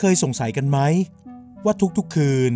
เคยสงสัยกันไหม ว่าทุกๆคืน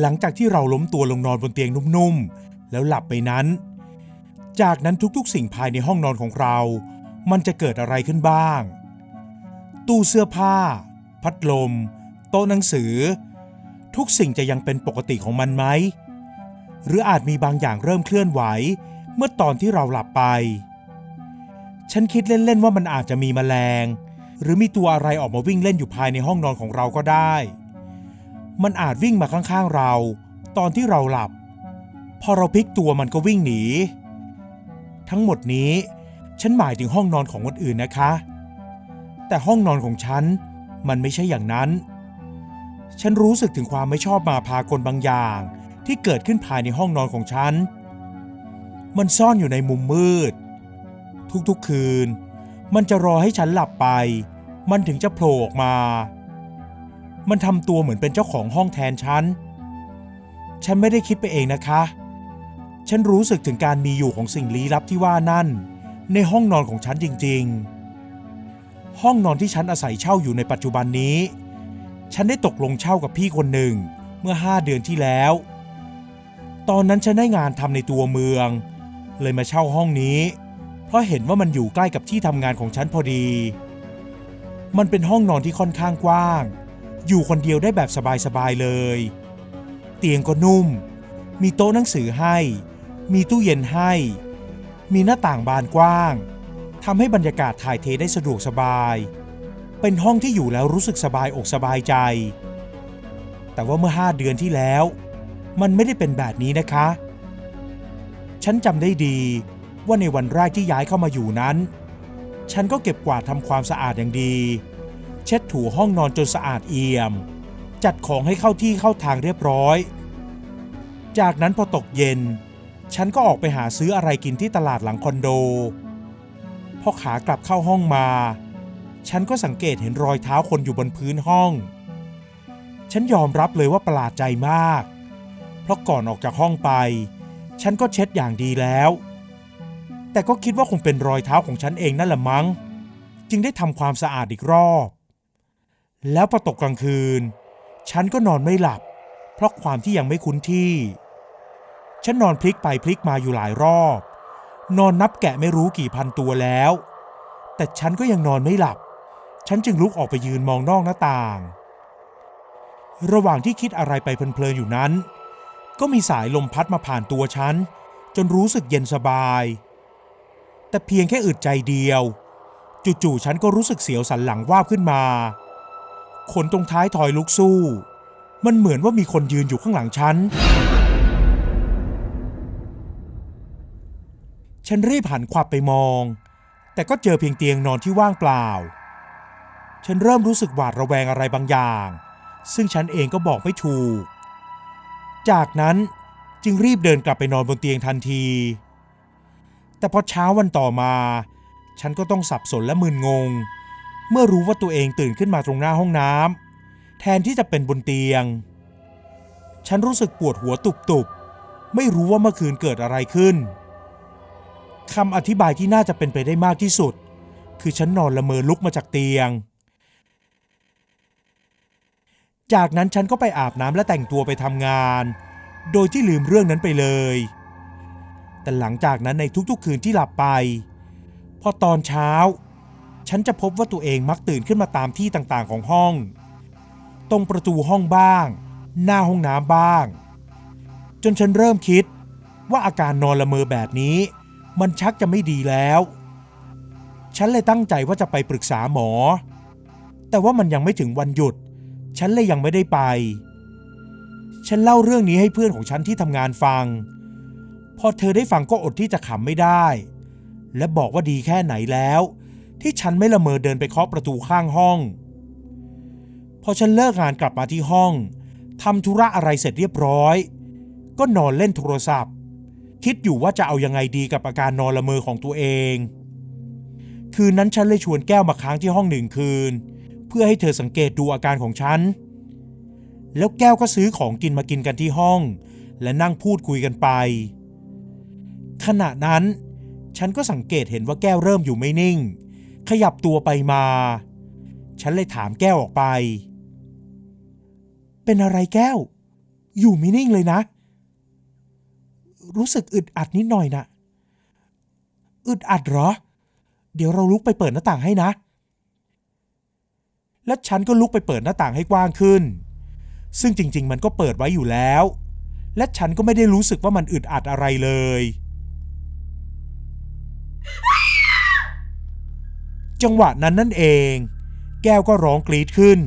หลังจากที่เราล้มตัวลงนอนบนเตียงนุ่มๆ แล้วหลับไปนั้น จากนั้นทุกๆ สิ่งภายในห้องนอนของเรา มันจะเกิดอะไรขึ้นบ้าง ตู้เสื้อผ้า พัดลม โต๊ะหนังสือ ทุกสิ่งจะยังเป็นปกติของมันไหม หรืออาจมีบางอย่างเริ่มเคลื่อนไหว เมื่อตอนที่เราหลับไป ฉันคิดเล่นๆว่ามันอาจจะมีแมลง หรือมีตัวอะไรออกมาวิ่งเล่นอยู่ภายในห้องนอนของเราก็ได้ มันอาจวิ่งมาข้างๆเรา ตอนที่เราหลับ พอเราพลิกตัวมันก็วิ่งหนี ทั้งหมดนี้ ฉันหมายถึงห้องนอนของคนอื่นนะคะ แต่ห้องนอนของฉันมันไม่ใช่อย่างนั้น ฉันรู้สึกถึงความไม่ชอบมาพากลบางอย่างที่เกิดขึ้นภายในห้องนอนของฉัน มันซ่อนอยู่ในมุมมืด ทุกๆคืน มันจะรอให้ฉันหลับไป มันถึงจะโผล่ออกมา มันทำตัวเหมือนเป็นเจ้าของห้องแทนฉัน ฉันไม่ได้คิดไปเองนะคะ ฉันรู้สึกถึงการมีอยู่ของสิ่งลี้ลับที่ว่านั่น ในห้องนอนของฉันจริง ๆ ห้องนอนที่ฉันอาศัยเช่าอยู่ในปัจจุบันนี้ ฉันได้ตกลงเช่ากับพี่คนหนึ่งเมื่อห้าเดือนที่แล้ว ตอนนั้นฉันได้งานทำในตัวเมือง เลยมาเช่าห้องนี้ เพราะเห็นว่ามันอยู่ใกล้กับที่ทำงานของฉันพอดี มันเป็นห้องนอนที่ค่อนข้างกว้าง อยู่คนเดียวได้แบบสบายๆเลย เตียงก็นุ่ม มีโต๊ะหนังสือให้ มีตู้เย็นให้ มีหน้าต่างบานกว้างทำให้บรรยากาศถ่ายเทได้สะดวกสบาย เป็นห้องที่อยู่แล้วรู้สึกสบายอกสบายใจ แต่ว่าเมื่อห้าเดือนที่แล้ว มันไม่ได้เป็นแบบนี้นะคะ ฉันจำได้ดีว่าในวันแรกที่ย้ายเข้ามาอยู่นั้น ฉันก็เก็บกวาดทำความสะอาดอย่างดี เช็ดถูห้องนอนจนสะอาดเอี่ยม จัดของให้เข้าที่เข้าทางเรียบร้อย จากนั้นพอตกเย็น ฉันก็ออกไปหาซื้ออะไรกินที่ตลาดหลังคอนโด พอขากลับเข้าห้องมา ฉันก็สังเกตเห็นรอยเท้าคนอยู่บนพื้นห้อง ฉันยอมรับเลยว่าประหลาดใจมาก เพราะก่อนออกจากห้องไป ฉันก็เช็ดอย่างดีแล้ว แต่ก็คิดว่าคงเป็นรอยเท้าของฉันเองนั่นแหละมั้ง จึงได้ทำความสะอาดอีกรอบ แล้วพอตกกลางคืน ฉันก็นอนไม่หลับ เพราะความที่ยังไม่คุ้นที่ ฉันนอนพลิกไปพลิกมาอยู่หลายรอบ นอนนับแกะไม่รู้กี่พันตัวแล้ว แต่ฉันก็ยังนอนไม่หลับ ฉันจึงลุกออกไปยืนมองนอกหน้าต่าง ระหว่างที่คิดอะไรไปเพลินๆอยู่นั้น ก็มีสายลมพัดมาผ่านตัวฉัน จนรู้สึกเย็นสบาย แต่เพียงแค่อึดใจเดียว จู่ๆฉันก็รู้สึกเสียวสันหลังวาบขึ้นมา ขนตรงท้ายถอยลุกสู้ มันเหมือนว่ามีคนยืนอยู่ข้างหลังฉัน ฉันรีบหันขวับไปมอง แต่ก็เจอเพียงเตียงนอนที่ว่างเปล่า ฉันเริ่มรู้สึกหวาดระแวงอะไรบางอย่าง ซึ่งฉันเองก็บอกไม่ถูก จากนั้นจึงรีบเดินกลับไปนอนบนเตียงทันที แต่พอเช้าวันต่อมา ฉันก็ต้องสับสนและมึนงง เมื่อรู้ว่าตัวเองตื่นขึ้นมาตรงหน้าห้องน้ำแทนที่จะเป็นบนเตียง ฉันรู้สึกปวดหัวตุบๆ ไม่รู้ว่าเมื่อคืนเกิดอะไรขึ้นคำอธิบายที่น่าจะเป็นไปได้มากที่สุด คือฉันนอนละเมอลุกมาจากเตียง จากนั้นฉันก็ไปอาบน้ำและแต่งตัวไปทำงาน โดยที่ลืมเรื่องนั้นไปเลย แต่หลังจากนั้นในทุกๆคืนที่หลับไป พอตอนเช้า ฉันจะพบว่าตัวเองมักตื่นขึ้นมาตามที่ต่างๆของห้อง ตรงประตูห้องบ้าง หน้าห้องน้ำบ้าง จนฉันเริ่มคิดว่าอาการนอนละเมอแบบนี้ มันชักจะไม่ดีแล้ว ฉันเลยตั้งใจว่าจะไปปรึกษาหมอ แต่ว่ามันยังไม่ถึงวันหยุด ฉันเลยยังไม่ได้ไป ฉันเล่าเรื่องนี้ให้เพื่อนของฉันที่ทำงานฟัง พอเธอได้ฟังก็อดที่จะขำไม่ได้ และบอกว่าดีแค่ไหนแล้ว ที่ฉันไม่ละเมอเดินไปเคาะประตูข้างห้อง พอฉันเลิกงานกลับมาที่ห้องทำธุระอะไรเสร็จเรียบร้อย ก็นอนเล่นโทรศัพท์ คิดอยู่ว่าจะเอายังไงดีกับอาการนอนละเมอของตัวเอง คืนนั้นฉันเลยชวนแก้วมาค้างที่ห้องหนึ่งคืน เพื่อให้เธอสังเกตดูอาการของฉัน แล้วแก้วก็ซื้อของกินมากินกันที่ห้อง และนั่งพูดคุยกันไป ขณะนั้น ฉันก็สังเกตเห็นว่าแก้วเริ่มอยู่ไม่นิ่ง ขยับตัวไปมา ฉันเลยถามแก้วออกไป เป็นอะไรแก้ว อยู่ไม่นิ่งเลยนะ รู้สึกอึดอัดนิดหน่อยนะอึดอัดเหรอ เดี๋ยวเราลุกไปเปิดหน้าต่างให้นะ และฉันก็ลุกไปเปิดหน้าต่างให้กว้างขึ้น ซึ่งจริง ๆ มันก็เปิดไว้อยู่แล้ว และฉันก็ไม่ได้รู้สึกว่ามันอึดอัดอะไรเลย จังหวะนั้นนั่นเอง แก้วก็ร้องกรีดขึ้น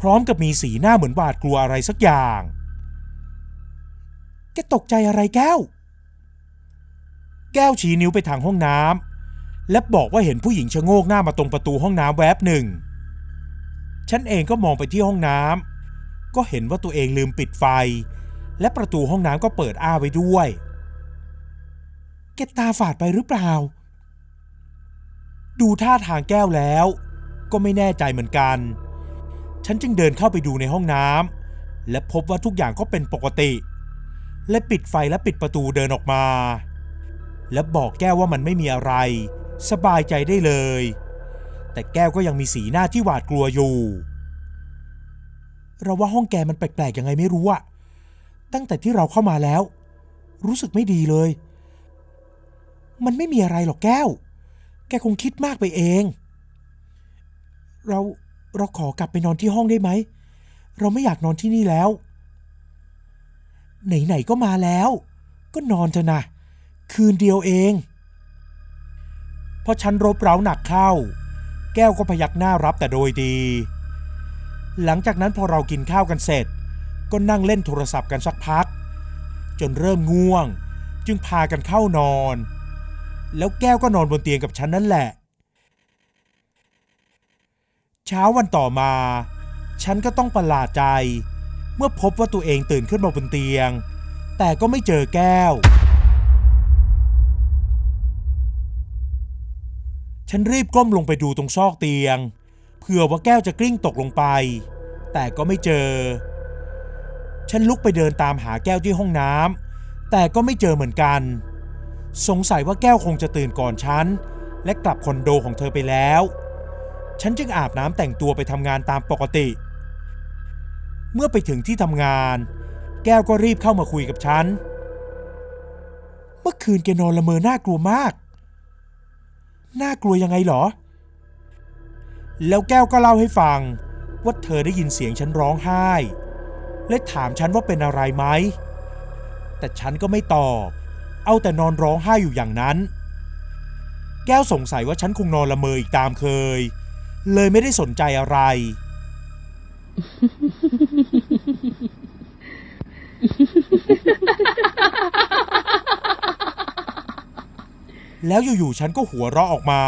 พร้อมกับมีสีหน้าเหมือนหวาดกลัวอะไรสักอย่าง แกตกใจอะไรแก้ว แก้วชี้นิ้วไปทางห้องน้ำและบอกว่าเห็นผู้หญิงชะโงกหน้ามาตรงประตูห้องน้ำแวบหนึ่ง ฉันเองก็มองไปที่ห้องน้ำก็เห็นว่าตัวเองลืมปิดไฟ และประตูห้องน้ำก็เปิดอ้าไว้ด้วย แกตาฝาดไปหรือเปล่า ดูท่าทางแก้วแล้ว ก็ไม่แน่ใจเหมือนกัน ฉันจึงเดินเข้าไปดูในห้องน้ำและพบว่าทุกอย่างก็เป็นปกติ และปิดไฟและปิดประตูเดินออกมา และบอกแก้วว่ามันไม่มีอะไร สบายใจได้เลย แต่แก้วก็ยังมีสีหน้าที่หวาดกลัวอยู่ เราว่าห้องแกมันแปลกๆยังไงไม่รู้อะตั้งแต่ที่เราเข้ามาแล้ว รู้สึกไม่ดีเลย มันไม่มีอะไรหรอกแก้ว แกคงคิดมากไปเอง เราเราขอกลับไปนอนที่ห้องได้ไหม เราไม่อยากนอนที่นี่แล้ว ไหนๆก็มาแล้ว ก็นอนเถอะนะ คืนเดียวเอง พอฉันรบเร้าหนักเข้า แก้วก็พยักหน้ารับแต่โดยดี หลังจากนั้นพอเรากินข้าวกันเสร็จ ก็นั่งเล่นโทรศัพท์กันสักพัก จนเริ่มง่วง จึงพากันเข้านอน แล้วแก้วก็นอนบนเตียงกับฉันนั่นแหละ เช้าวันต่อมา ฉันก็ต้องประหลาดใจ เมื่อพบว่าตัวเองตื่นขึ้นมาบนเตียง แต่ก็ไม่เจอแก้ว ฉันรีบก้มลงไปดูตรงซอกเตียง เผื่อว่าแก้วจะกลิ้งตกลงไป แต่ก็ไม่เจอ ฉันลุกไปเดินตามหาแก้วที่ห้องน้ำแต่ก็ไม่เจอเหมือนกัน สงสัยว่าแก้วคงจะตื่นก่อนฉัน และกลับคอนโดของเธอไปแล้ว ฉันจึงอาบน้ำแต่งตัวไปทำงานตามปกติ เมื่อไปถึงที่ทำงาน แก้วก็รีบเข้ามาคุยกับฉัน เมื่อคืนแกนอนละเมอน่ากลัวมาก น่ากลัวยังไงเหรอ แล้วแก้วก็เล่าให้ฟังว่าเธอได้ยินเสียงฉันร้องไห้ และถามฉันว่าเป็นอะไรไหม แต่ฉันก็ไม่ตอบ เอาแต่นอนร้องไห้อยู่อย่างนั้น แก้วสงสัยว่าฉันคงนอนละเมออีกตามเคย เลยไม่ได้สนใจอะไร แล้วอยู่ๆฉันก็หัวเราะออกมา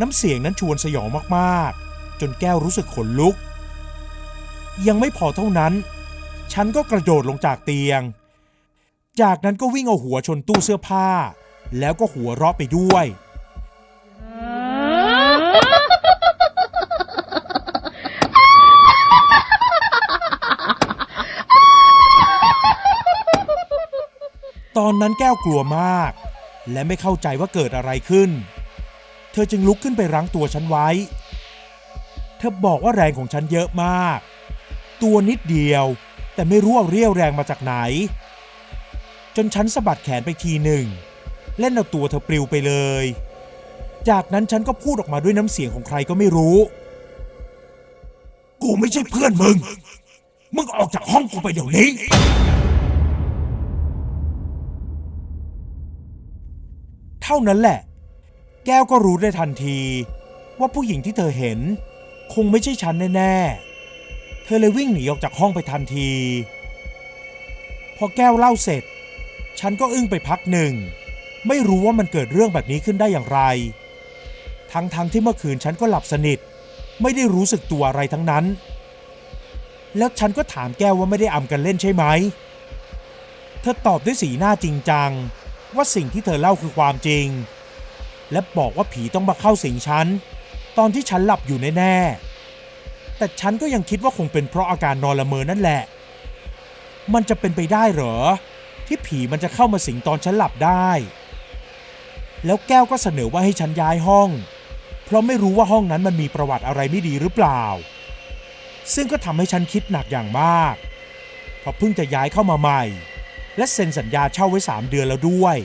น้ำเสียงนั้นชวนสยองมากๆ จนแก้วรู้สึกขนลุก ยังไม่พอเท่านั้น ฉันก็กระโดดลงจากเตียง จากนั้นก็วิ่งเอาหัวชนตู้เสื้อผ้า แล้วก็หัวเราะไปด้วย ตอนนั้นแก้วกลัวมาก และไม่เข้าใจว่าเกิดอะไรขึ้น เธอจึงลุกขึ้นไปรั้งตัวฉันไว้ เธอบอกว่าแรงของฉันเยอะมาก ตัวนิดเดียวแต่ไม่รู้เอาเรี่ยวแรงมาจากไหน จนฉันสะบัดแขนไปทีหนึ่ง เล่นเอาตัวเธอปลิวไปเลย จากนั้นฉันก็พูดออกมาด้วยน้ำเสียงของใครก็ไม่รู้ กูไม่ใช่เพื่อนมึง มึงออกจากห้องกูไปเดี๋ยวนี้ เท่านั้นแหละ แก้วก็รู้ได้ทันที ว่าผู้หญิงที่เธอเห็น คงไม่ใช่ฉันแน่ๆ เธอเลยวิ่งหนีออกจากห้องไปทันที พอแก้วเล่าเสร็จ ฉันก็อึ้งไปพักหนึ่ง ไม่รู้ว่ามันเกิดเรื่องแบบนี้ขึ้นได้อย่างไร ทั้งๆทที่เมื่อคืนฉันก็หลับสนิท ไม่ได้รู้สึกตัวอะไรทั้งนั้น แล้วฉันก็ถามแก้วว่าไม่ได้อำกันเล่นใช่ไหม เธอตอบด้วยสีหน้าจริงจัง ว่าสิ่งที่เธอเล่าคือความจริง และบอกว่าผีต้องมาเข้าสิงฉัน ตอนที่ฉันหลับอยู่แน่ๆ แต่ฉันก็ยังคิดว่าคงเป็นเพราะอาการนอนละเมอนั่นแหละ มันจะเป็นไปได้เหรอ ที่ผีมันจะเข้ามาสิงตอนฉันหลับได้ แล้วแก้วก็เสนอว่าให้ฉันย้ายห้อง เพราะไม่รู้ว่าห้องนั้นมันมีประวัติอะไรไม่ดีหรือเปล่า ซึ่งก็ทำให้ฉันคิดหนักอย่างมากเพราะเพิ่งจะย้ายเข้ามาใหม่ และเซ็นสัญญาเช่าไว้3เดือนแล้วด้วย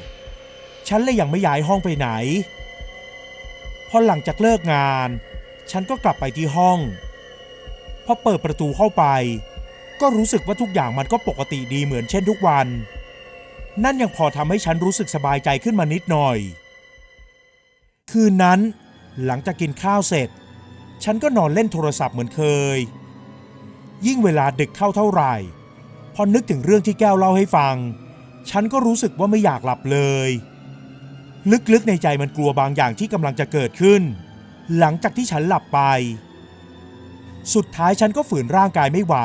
ฉันเลยยังไม่ย้ายห้องไปไหน พอหลังจากเลิกงาน ฉันก็กลับไปที่ห้อง พอเปิดประตูเข้าไป ก็รู้สึกว่าทุกอย่างมันก็ปกติดีเหมือนเช่นทุกวัน นั่นยังพอทำให้ฉันรู้สึกสบายใจขึ้นมานิดหน่อย คืนนั้น หลังจากกินข้าวเสร็จ ฉันก็นอนเล่นโทรศัพท์เหมือนเคย ยิ่งเวลาดึกเข้าเท่าไหร่ พอนึกถึงเรื่องที่แก้วเล่าให้ฟัง ฉันก็รู้สึกว่าไม่อยากหลับเลย ลึกๆในใจมันกลัวบางอย่างที่กำลังจะเกิดขึ้น หลังจากที่ฉันหลับไป สุดท้ายฉันก็ฝืนร่างกายไม่ไหว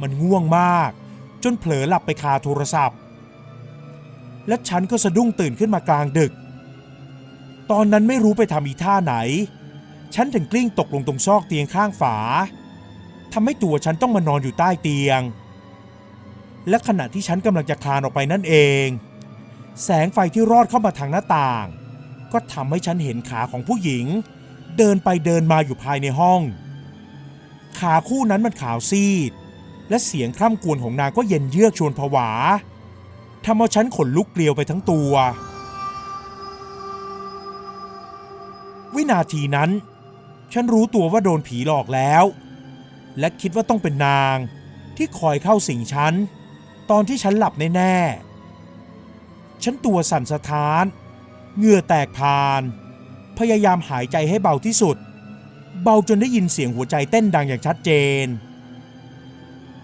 มันง่วงมาก จนเผลอหลับไปคาโทรศัพท์ และฉันก็สะดุ้งตื่นขึ้นมากลางดึก ตอนนั้นไม่รู้ไปทำอีท่าไหน ฉันถึงกลิ้งตกลงตรงซอกเตียงข้างฝาทำให้ตัวฉันต้องมานอนอยู่ใต้เตียง และขณะที่ฉันกำลังจะคลานออกไปนั่นเอง แสงไฟที่รอดเข้ามาทางหน้าต่าง ก็ทำให้ฉันเห็นขาของผู้หญิง เดินไปเดินมาอยู่ภายในห้อง ขาคู่นั้นมันขาวซีด และเสียงคร่ำกรวญของนางก็เย็นเยือกชวนผวา ทำเอาฉันขนลุกเกลียวไปทั้งตัว วินาทีนั้น ฉันรู้ตัวว่าโดนผีหลอกแล้ว และคิดว่าต้องเป็นนางที่คอยเข้าสิงฉัน ตอนที่ฉันหลับแน่ๆ ฉันตัวสั่นสะท้าน เหงื่อแตกพาน พยายามหายใจให้เบาที่สุด เบาจนได้ยินเสียงหัวใจเต้นดังอย่างชัดเจน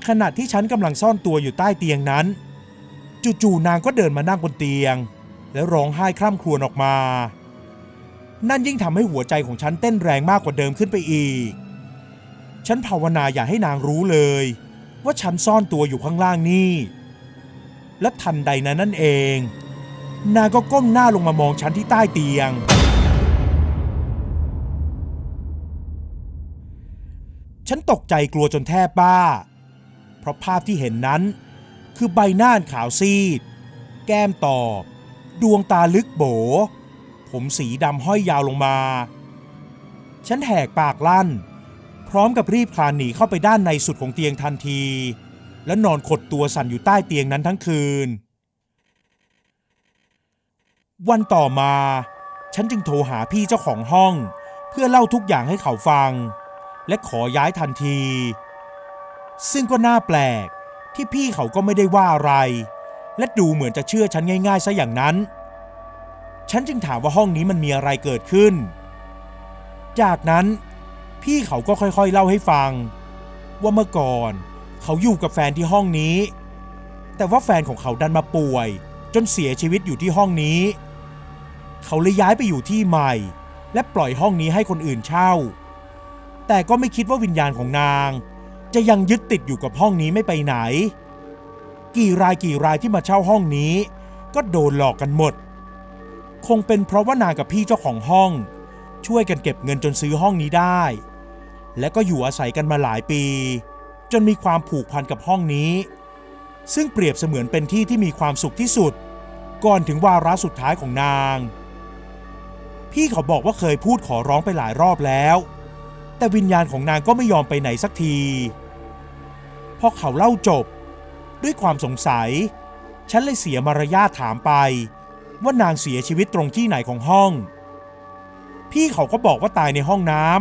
ขณะที่ฉันกำลังซ่อนตัวอยู่ใต้เตียงนั้น จู่ๆนางก็เดินมานั่งบนเตียง และร้องไห้คร่ำครวญออกมา นั่นยิ่งทำให้หัวใจของฉันเต้นแรงมากกว่าเดิมขึ้นไปอีก ฉันภาวนาอย่าให้นางรู้เลย ว่าฉันซ่อนตัวอยู่ข้างล่างนี่ และทันใดนั้นนั่นเอง นางก็ก้มหน้าลงมามองฉันที่ใต้เตียงฉันตกใจกลัวจนแทบบ้า เพราะภาพที่เห็นนั้น คือใบหน้าขาวซีด แก้มตอบ ดวงตาลึกโบ ผมสีดำห้อยยาวลงมา ฉันแหกปากลั่น พร้อมกับรีบคลานหนีเข้าไปด้านในสุดของเตียงทันที และนอนขดตัวสั่นอยู่ใต้เตียงนั้นทั้งคืน วันต่อมา ฉันจึงโทรหาพี่เจ้าของห้อง เพื่อเล่าทุกอย่างให้เขาฟัง และขอย้ายทันที ซึ่งก็น่าแปลก ที่พี่เขาก็ไม่ได้ว่าอะไร และดูเหมือนจะเชื่อฉันง่ายๆซะอย่างนั้น ฉันจึงถามว่าห้องนี้มันมีอะไรเกิดขึ้น จากนั้นพี่เขาก็ค่อยๆเล่าให้ฟัง ว่าเมื่อก่อน เขาอยู่กับแฟนที่ห้องนี้ แต่ว่าแฟนของเขาดันมาป่วย จนเสียชีวิตอยู่ที่ห้องนี้ เขาเลยย้ายไปอยู่ที่ใหม่ และปล่อยห้องนี้ให้คนอื่นเช่า แต่ก็ไม่คิดว่าวิญญาณของนาง จะยังยึดติดอยู่กับห้องนี้ไม่ไปไหน กี่รายกี่รายที่มาเช่าห้องนี้ ก็โดนหลอกกันหมด คงเป็นเพราะว่านางกับพี่เจ้าของห้อง ช่วยกันเก็บเงินจนซื้อห้องนี้ได้ และก็อยู่อาศัยกันมาหลายปี จนมีความผูกพันกับห้องนี้ ซึ่งเปรียบเสมือนเป็นที่ที่มีความสุขที่สุด ก่อนถึงวาระสุดท้ายของนาง พี่เขาบอกว่าเคยพูดขอร้องไปหลายรอบแล้วแต่วิญญาณของนางก็ไม่ยอมไปไหนสักที พอเขาเล่าจบ ด้วยความสงสัย ฉันเลยเสียมารยาทถามไป ว่านางเสียชีวิตตรงที่ไหนของห้อง พี่เขาก็บอกว่าตายในห้องน้ำ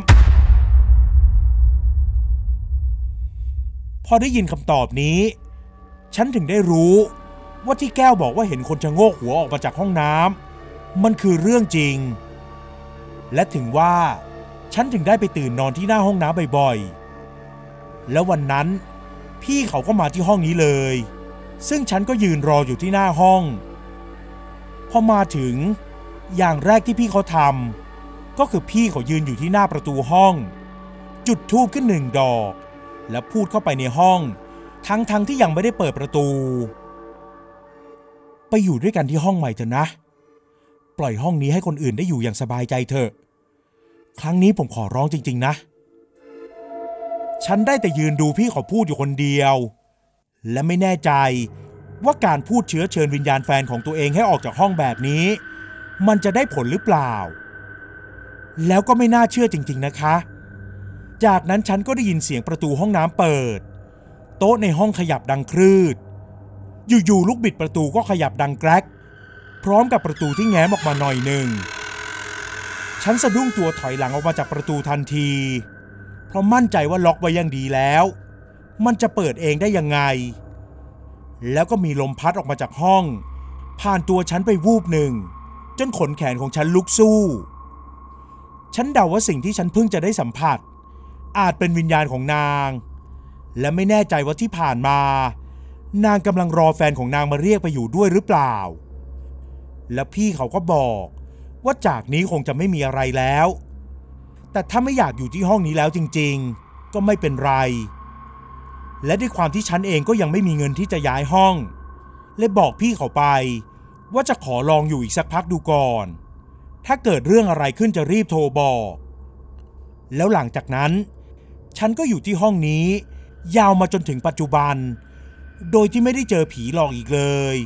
พอได้ยินคำตอบนี้ ฉันถึงได้รู้ว่าที่แก้วบอกว่าเห็นคนชะโงกหัวออกมาจากห้องน้ำมันคือเรื่องจริง และถึงว่าฉันถึงได้ไปตื่นนอนที่หน้าห้องน้ำบ่อยๆ แล้ววันนั้น พี่เขาก็มาที่ห้องนี้เลย ซึ่งฉันก็ยืนรออยู่ที่หน้าห้อง พอมาถึง อย่างแรกที่พี่เขาทำก็คือพี่เขายืนอยู่ที่หน้าประตูห้อง จุดธูปขึ้นหนึ่งดอก แล้วพูดเข้าไปในห้อง ทั้งๆทที่ยังไม่ได้เปิดประตู ไปอยู่ด้วยกันที่ห้องใหม่เถอะนะ ปล่อยห้องนี้ให้คนอื่นได้อยู่อย่างสบายใจเถอะ ครั้งนี้ผมขอร้องจริง ๆ นะ ฉันได้แต่ยืนดูพี่เขาพูดอยู่คนเดียว และไม่แน่ใจว่าการพูดเชื้อเชิญวิญญาณแฟนของตัวเองให้ออกจากห้องแบบนี้ มันจะได้ผลหรือเปล่า แล้วก็ไม่น่าเชื่อจริง ๆนะคะ จากนั้นฉันก็ได้ยินเสียงประตูห้องน้ำเปิด โต๊ะในห้องขยับดังครืด อยู่ๆลูกบิดประตูก็ขยับดังแกรก พร้อมกับประตูที่แง้มออกมาหน่อยหนึ่ง ฉันสะดุ้งตัวถอยหลังออกมาจากประตูทันที เพราะมั่นใจว่าล็อกไว้อย่างดีแล้ว มันจะเปิดเองได้ยังไง แล้วก็มีลมพัดออกมาจากห้อง ผ่านตัวฉันไปวูบหนึ่ง จนขนแขนของฉันลุกสู้ ฉันเดาว่าสิ่งที่ฉันเพิ่งจะได้สัมผัส อาจเป็นวิญญาณของนาง และไม่แน่ใจว่าที่ผ่านมา นางกำลังรอแฟนของนางมาเรียกไปอยู่ด้วยหรือเปล่า แล้วพี่เขาก็บอกว่าจากนี้คงจะไม่มีอะไรแล้ว แต่ถ้าไม่อยากอยู่ที่ห้องนี้แล้วจริงๆ ก็ไม่เป็นไร และด้วยความที่ฉันเองก็ยังไม่มีเงินที่จะย้ายห้อง เลยบอกพี่เขาไป ว่าจะขอลองอยู่อีกสักพักดูก่อน ถ้าเกิดเรื่องอะไรขึ้นจะรีบโทรบอก แล้วหลังจากนั้น ฉันก็อยู่ที่ห้องนี้ ยาวมาจนถึงปัจจุบัน โดยที่ไม่ได้เจอผีหลอกอีกเลย